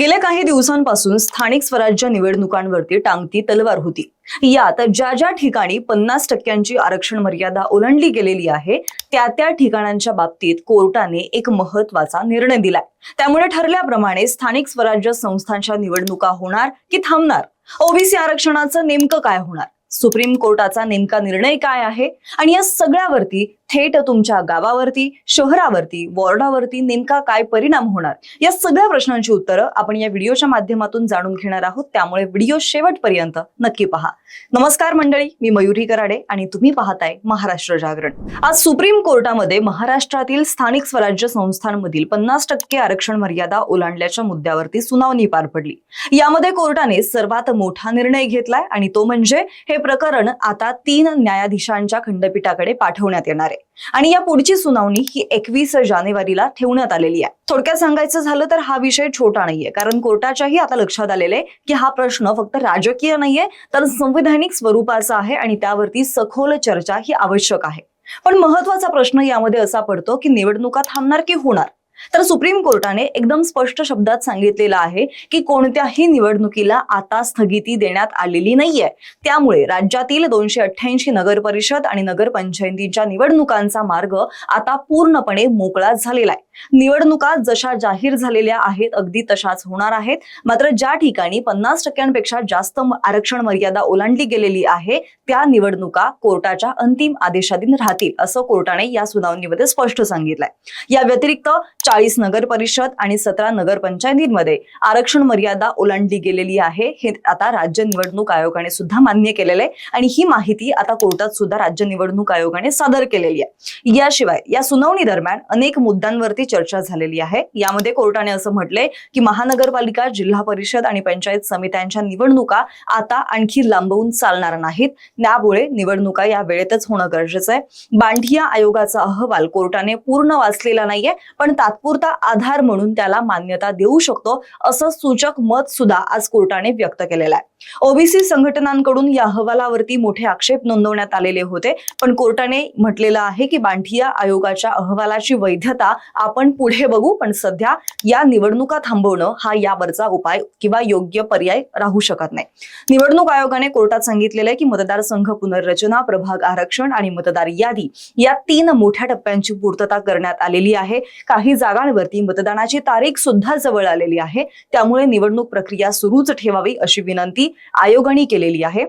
गेल्या काही दिवसांपासून स्थानिक स्वराज्य निवडणुकांवरती टांगती तलवार होती. यात ज्या ज्या ठिकाणी पन्नास टक्क्यांची आरक्षण मर्यादा ओलांडली गेलेली आहे त्या त्या ठिकाणांच्या बाबतीत कोर्टाने एक महत्त्वाचा निर्णय दिलाय. त्यामुळे ठरल्याप्रमाणे स्थानिक स्वराज्य संस्थांच्या निवडणुका होणार की थांबणार? ओबीसी आरक्षणाचं नेमकं काय होणार? सुप्रीम कोर्टाचा नेमका निर्णय काय आहे? आणि या सगळ्यावरती थेट तुमच्या गावावरती शहरावरती वॉर्डावरती नेमका काय परिणाम होणार? या सगळ्या प्रश्नांची उत्तरं आपण या व्हिडिओच्या माध्यमातून जाणून घेणार आहोत. त्यामुळे व्हिडिओ शेवटपर्यंत नक्की पहा. नमस्कार मंडळी मी मयुरी कराडे आणि तुम्ही पाहताय महाराष्ट्र जागरण. आज सुप्रीम कोर्टामध्ये महाराष्ट्रातील स्थानिक स्वराज्य संस्थांमधील पन्नास टक्के आरक्षण मर्यादा ओलांडल्याच्या मुद्द्यावरती सुनावणी पार पडली. यामध्ये कोर्टाने सर्वात मोठा निर्णय घेतलाय आणि तो म्हणजे हे प्रकरण आता तीन न्यायाधीशांच्या खंडपीठाकडे पाठवण्यात येणार आहे. आणि या पुढची सुनावणी ही एकवीस जानेवारीला ठेवण्यात आलेली आहे. थोडक्यात सांगायचं झालं तर हा विषय छोटा नाहीये कारण कोर्टाच्याही आता लक्षात आलेले की हा प्रश्न फक्त राजकीय नाहीये तर संवैधानिक स्वरूपाचा आहे आणि त्यावरती सखोल चर्चा ही आवश्यक आहे. पण महत्त्वाचा प्रश्न यामध्ये असा पडतो की निवडणुका थांबणार की होणार? तर सुप्रीम कोर्टाने एकदम स्पष्ट शब्दात सांगितलेलं आहे की कोणत्याही निवडणुकीला आता स्थगिती देण्यात आलेली नाहीये. त्यामुळे राज्यातील दोनशे अठ्ठ्याऐंशी नगर परिषद आणि नगरपंचायतींच्या निवडणुकांचा मार्ग आता पूर्णपणे मोकळा झालेला आहे. निवडणुका जशा जाहीर झालेल्या आहेत अगदी तशाच होणार आहेत. मात्र ज्या ठिकाणी पन्नास टक्क्यांपेक्षा जास्त आरक्षण मर्यादा ओलांडली गेलेली आहे त्या निवडणुका कोर्टाच्या अंतिम आदेशाधीन राहतील असं कोर्टाने या सुनावणीमध्ये स्पष्ट सांगितलंय. या व्यतिरिक्त चाळीस नगर परिषद आणि सतरा नगरपंचायतींमध्ये आरक्षण मर्यादा ओलांडली गेलेली आहे हे आता राज्य निवडणूक आयोगाने सुद्धा मान्य केलेलं आहे. आणि ही माहिती आता कोर्टात सुद्धा राज्य निवडणूक आयोगाने सादर केलेली आहे. याशिवाय या सुनावणी दरम्यान अनेक मुद्द्यांवरती चर्चा झालेली आहे. यामध्ये कोर्टाने असं म्हटलंय की महानगरपालिका जिल्हा परिषद आणि पंचायत समित्यांच्या निवडणुका आता आणखी लांबवून चालणार नाहीत. त्यामुळे निवडणुका या वेळेतच होणं गरजेचं आहे. बांधिया आयोगाचा अहवाल कोर्टाने पूर्ण वाचलेला नाहीये पण तात्पुरता आधार म्हणून त्याला मान्यता देऊ शकतो असं सूचक मत सुद्धा आज कोर्टाने व्यक्त केलेलं आहे. ओबीसी संघटनांकडून या अहवालावरती मोठे आक्षेप नोंदवण्यात आलेले होते पण कोर्टाने म्हटलेलं आहे की बांधिया आयोगाच्या अहवालाची वैधता आपण पुढे बघू पण सध्या या निवडणुका थांबवणं हा यावरचा उपाय किंवा योग्य पर्याय राहू शकत नाही. निवडणूक आयोगाने कोर्टात सांगितलेलं आहे की मतदारसंघ पुनर्रचना प्रभाग आरक्षण आणि मतदार यादी या तीन मोठ्या टप्प्यांची पूर्तता करण्यात आलेली आहे. काही जागांवरती मतदानाची तारीख सुद्धा जवळ आलेली आहे. त्यामुळे निवडणूक प्रक्रिया सुरूच ठेवावी अशी विनंती आयोगाने केलेली आहे.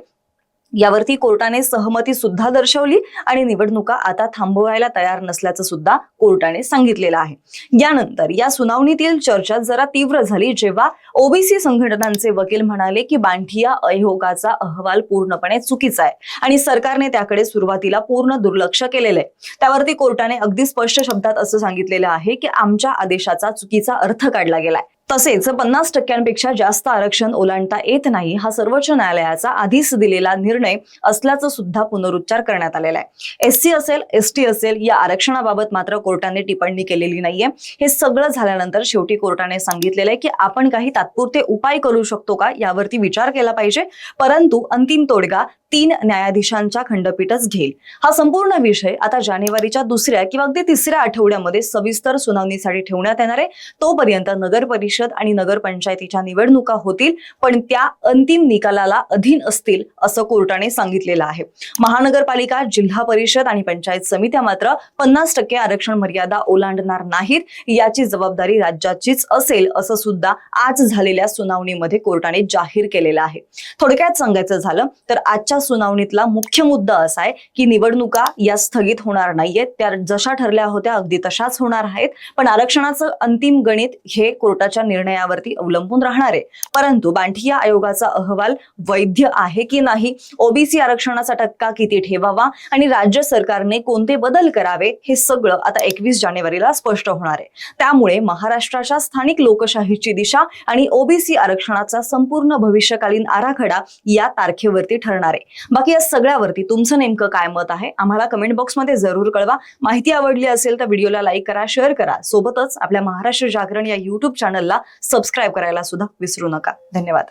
यावरती कोर्टाने सहमती सुद्धा दर्शवली आणि निवडणुका आता थांबवायला तयार नसल्याचं सुद्धा कोर्टाने सांगितलेलं आहे. यानंतर या सुनावणीतील चर्चा जरा तीव्र झाली जेव्हा ओबीसी संघटनांचे वकील म्हणाले की बांठिया आयोगाचा अहवाल पूर्णपणे चुकीचा आहे आणि सरकारने त्याकडे सुरुवातीला पूर्ण दुर्लक्ष केलेलं आहे. त्यावरती कोर्टाने अगदी स्पष्ट शब्दात असं सांगितलेलं आहे की आमच्या आदेशाचा चुकीचा अर्थ काढला गेलाय. तसेच पन्नास टक्क्यांपेक्षा जास्त आरक्षण ओलांडता येत नाही हा सर्वोच्च न्यायालयाचा आधीच दिलेला निर्णय असल्याचं सुद्धा पुनरुच्चार करण्यात आलेला आहे. एससी असेल एसटी असेल या आरक्षणाबाबत मात्र कोर्टाने टिप्पणी केलेली नाहीये. हे सगळं झाल्यानंतर शेवटी कोर्टाने सांगितलेलं आहे की आपण काही तात्पुरते उपाय करू शकतो का यावरती विचार केला पाहिजे. परंतु अंतिम तोडगा तीन न्यायाधीशांच्या खंडपीठच घेईल. हा संपूर्ण विषय आता जानेवारीच्या दुसऱ्या किंवा अगदी तिसऱ्या आठवड्यामध्ये सविस्तर सुनावणीसाठी ठेवण्यात येणार आहे. तोपर्यंत नगर परिषद आणि नगरपंचायतीच्या निवडणुका होतील पण त्या अंतिम निकालाला अधीन असतील असं कोर्टाने सांगितलेलं आहे. महानगरपालिका जिल्हा परिषद आणि पंचायत समित्या मात्र पन्नास टक्के आरक्षण मर्यादा ओलांडणार नाहीत याची जबाबदारी राज्याचीच असेल असं सुद्धा आज झालेल्या सुनावणीमध्ये कोर्टाने जाहीर केलेलं आहे. थोडक्यात सांगायचं झालं तर आजच्या सुनावणीतला मुख्य मुद्दा असा आहे की निवडणुका या स्थगित होणार नाहीयेत त्या जशा ठरल्या होत्या अगदी तशाच होणार आहेत पण आरक्षणाचं अंतिम गणित हे कोर्टाच्या निर्णयावरती अवलंबून राहणार आहे. परंतु बांठिया आयोगाचा अहवाल वैध आहे की नाही? ओबीसी आरक्षणाचा टक्का किती ठेवावा आणि राज्य सरकारने कोणते बदल करावे हे सगळं आता एकवीस जानेवारीला स्पष्ट होणार आहे. त्यामुळे महाराष्ट्राच्या स्थानिक लोकशाहीची दिशा आणि ओबीसी आरक्षणाचा संपूर्ण भविष्यकालीन आराखडा या तारखेवरती ठरणार आहे. बाकी या सगळ्यावरती तुमचं नेमकं काय मत आहे? आम्हाला कमेंट बॉक्समध्ये जरूर कळवा. माहिती आवडली असेल तर व्हिडिओला लाईक करा शेअर करा. सोबतच आपल्या महाराष्ट्र जागरण या युट्यूब चॅनलला सबस्क्राईब करायला सुद्धा विसरू नका. धन्यवाद.